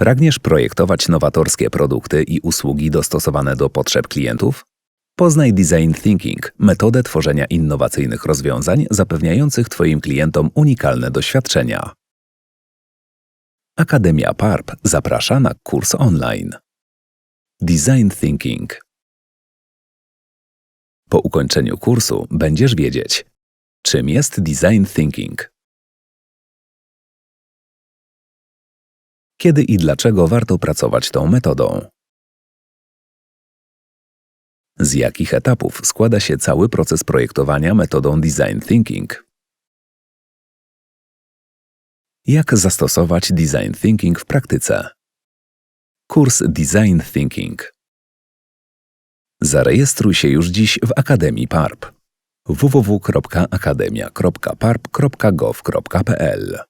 Pragniesz projektować nowatorskie produkty i usługi dostosowane do potrzeb klientów? Poznaj Design Thinking, metodę tworzenia innowacyjnych rozwiązań zapewniających Twoim klientom unikalne doświadczenia. Akademia PARP zaprasza na kurs online. Design Thinking. Po ukończeniu kursu będziesz wiedzieć, czym jest Design Thinking, kiedy i dlaczego warto pracować tą metodą, z jakich etapów składa się cały proces projektowania metodą Design Thinking, jak zastosować Design Thinking w praktyce. Kurs Design Thinking. Zarejestruj się już dziś w Akademii PARP www.akademia.parp.gov.pl